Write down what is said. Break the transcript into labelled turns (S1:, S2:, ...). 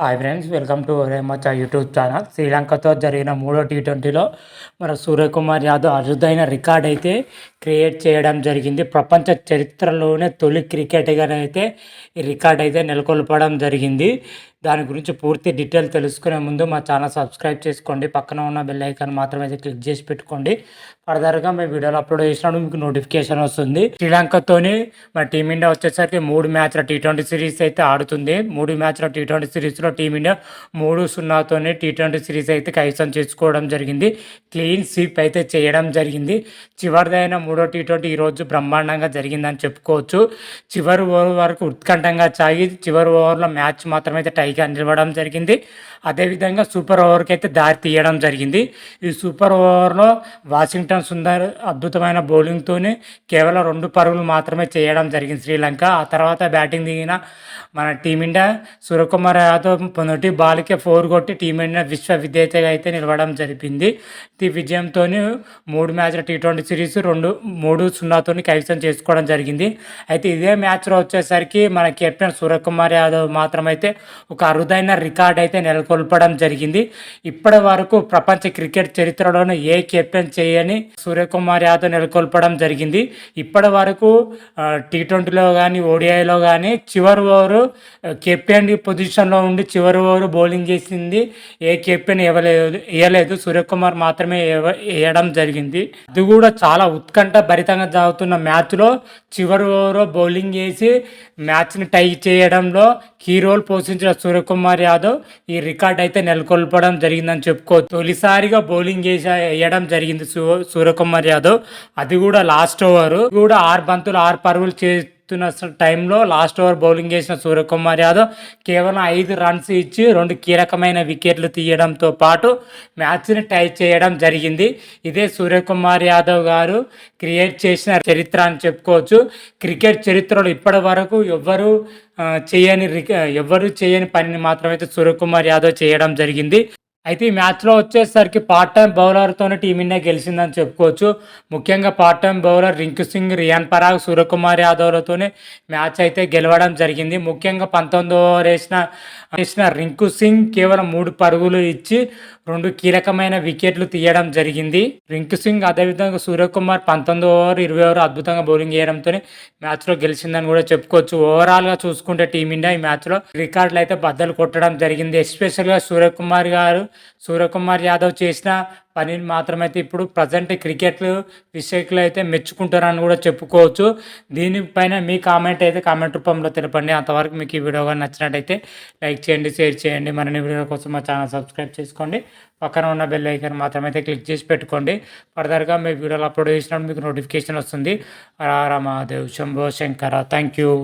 S1: Hi friends welcome to Maccha YouTube channel శ్రీలంకతో జరిగిన మూడో టీ ట్వంటీలో మన సూర్యకుమార్ యాదవ్ అరుదైన రికార్డ్ అయితే క్రియేట్ చేయడం జరిగింది. ప్రపంచ చరిత్రలోనే తొలి క్రికెటర్గా అయితే ఈ రికార్డ్ అయితే నెలకొల్పడం జరిగింది. దాని గురించి పూర్తి డీటెయిల్ తెలుసుకునే ముందు మా ఛానల్ సబ్స్క్రైబ్ చేసుకోండి. పక్కన ఉన్న బెల్ ఐకాన్ మాత్రమే అయితే క్లిక్ చేసి పెట్టుకోండి. ఫర్దర్గా మేము వీడియోలు అప్లోడ్ చేసినప్పుడు మీకు నోటిఫికేషన్ వస్తుంది. శ్రీలంకతోని మన టీమిండియా వచ్చేసరికి మూడు మ్యాచ్ల టీ ట్వంటీ సిరీస్ అయితే ఆడుతుంది. మూడు మ్యాచ్ల టీ ట్వంటీ సిరీస్ సిరీస్లో టీమిండియా మూడు సున్నాతోనే టీ ట్వంటీ సిరీస్ అయితే కైసం చేసుకోవడం జరిగింది. క్లీన్ స్వీప్ అయితే చేయడం జరిగింది. చివరిదైన మూడో టీ ట్వంటీ ఈరోజు బ్రహ్మాండంగా జరిగిందని చెప్పుకోవచ్చు. చివరి ఓవర్ వరకు ఉత్కంఠంగా సాగి చివరి ఓవర్లో మ్యాచ్ మాత్రమైతే టైగా నిలవడం జరిగింది. అదేవిధంగా సూపర్ ఓవర్కి అయితే దారి తీయడం జరిగింది. ఈ సూపర్ ఓవర్లో వాషింగ్టన్ సుందర్ అద్భుతమైన బౌలింగ్తోనే కేవలం రెండు పరుగులు మాత్రమే చేయడం జరిగింది శ్రీలంక. ఆ తర్వాత బ్యాటింగ్ దిగిన మన టీమిండియా సూర్యకుమార్ యాదవ్ మొదటి బాల్కే ఫోర్ కొట్టి టీమిండియా విశ్వ విజేతగా అయితే నిలవడం జరిపింది. ఈ విజయంతో మూడు మ్యాచ్ల టీ ట్వంటీ సిరీస్ రెండు మూడు సున్నాతో కైవసం చేసుకోవడం జరిగింది. అయితే ఇదే మ్యాచ్లో వచ్చేసరికి మన కెప్టెన్ సూర్యకుమార్ యాదవ్ మాత్రమైతే ఒక అరుదైన రికార్డ్ అయితే నెలకొల్పడం జరిగింది. ఇప్పటి వరకు ప్రపంచ క్రికెట్ చరిత్రలోనే ఏ కెప్టెన్ చేయని సూర్యకుమార్ యాదవ్ నెలకొల్పడం జరిగింది. ఇప్పటి వరకు టీ ట్వంటీలో కానీ ఓడిఐలో కానీ చివరి ఓవరు కెప్టెన్ పొజిషన్లో ఉండి చివరి ఓవరు బౌలింగ్ చేసింది. ఏ కెప్టెన్ ఇవ్వలేదు ఇవ్వలేదు సూర్యకుమార్ మాత్రమే వేయడం జరిగింది. అది కూడా చాలా ఉత్కంఠ భరితంగా సాగుతున్న మ్యాచ్లో చివరి ఓవరు బౌలింగ్ చేసి మ్యాచ్ని టై చేయడంలో కీ రోల్ పోషించిన సూర్యకుమార్ యాదవ్ ఈ రికార్డ్ అయితే నెలకొల్పడం జరిగిందని చెప్పుకో తొలిసారిగా బౌలింగ్ చేసి వేయడం జరిగింది సూర్యకుమార్ యాదవ్. అది కూడా లాస్ట్ ఓవర్. కూడా ఆరు బంతులు ఆరు పరుగులు చే ఇస్తున్న టైంలో లాస్ట్ ఓవర్ బౌలింగ్ చేసిన సూర్యకుమార్ యాదవ్ కేవలం ఐదు రన్స్ ఇచ్చి రెండు కీలకమైన వికెట్లు తీయడంతో పాటు మ్యాచ్ని టై చేయడం జరిగింది. ఇదే సూర్యకుమార్ యాదవ్ గారు క్రియేట్ చేసిన చరిత్ర అని చెప్పుకోవచ్చు. క్రికెట్ చరిత్రలో ఇప్పటి వరకు ఎవ్వరు చేయని ఎవ్వరు చేయని పనిని మాత్రమైతే సూర్యకుమార్ యాదవ్ చేయడం జరిగింది. అయితే ఈ మ్యాచ్లో వచ్చేసరికి పార్ట్ టైం బౌలర్తోనే టీమిండియా గెలిచిందని చెప్పుకోవచ్చు. ముఖ్యంగా part time bowler Rinku Singh Riyan Parag Suryakumar యాదవ్లతోనే match అయితే గెలవడం జరిగింది. ముఖ్యంగా పంతొమ్మిది ఓవర్ వేసిన వేసిన రింకు సింగ్ కేవలం మూడు పరుగులు ఇచ్చి రెండు కీలకమైన వికెట్లు తీయడం జరిగింది. రింకు సింగ్ అదేవిధంగా సూర్యకుమార్ పంతొమ్మిది ఓవర్ ఇరవై ఓవర్ అద్భుతంగా బౌలింగ్ చేయడంతో మ్యాచ్లో గెలిచిందని కూడా చెప్పుకోవచ్చు. ఓవరాల్గా చూసుకుంటే టీమిండియా ఈ మ్యాచ్లో రికార్డులు అయితే బద్దలు కొట్టడం జరిగింది. ఎస్పెషల్గా సూర్యకుమార్ గారు సూర్యకుమార్ యాదవ్ చేసిన పనిని మాత్రమైతే ఇప్పుడు ప్రజెంట్ క్రికెట్ విషయంలో అయితే మెచ్చుకుంటారని కూడా చెప్పుకోవచ్చు. దీనిపైన మీ కామెంట్ అయితే కామెంట్ రూపంలో తెలపండి. అంతవరకు మీకు ఈ వీడియో కానీ నచ్చినట్టయితే లైక్ చేయండి షేర్ చేయండి. మరిన్ని వీడియో కోసం మా ఛానల్ సబ్స్క్రైబ్ చేసుకోండి. పక్కన ఉన్న బెల్ ఐకన్ మాత్రమైతే క్లిక్ చేసి పెట్టుకోండి. ఫర్దర్గా మీ వీడియోలు అప్లోడ్ చేసినప్పుడు మీకు నోటిఫికేషన్ వస్తుంది. రామాదేవ్ శంభో శంకర. Thank you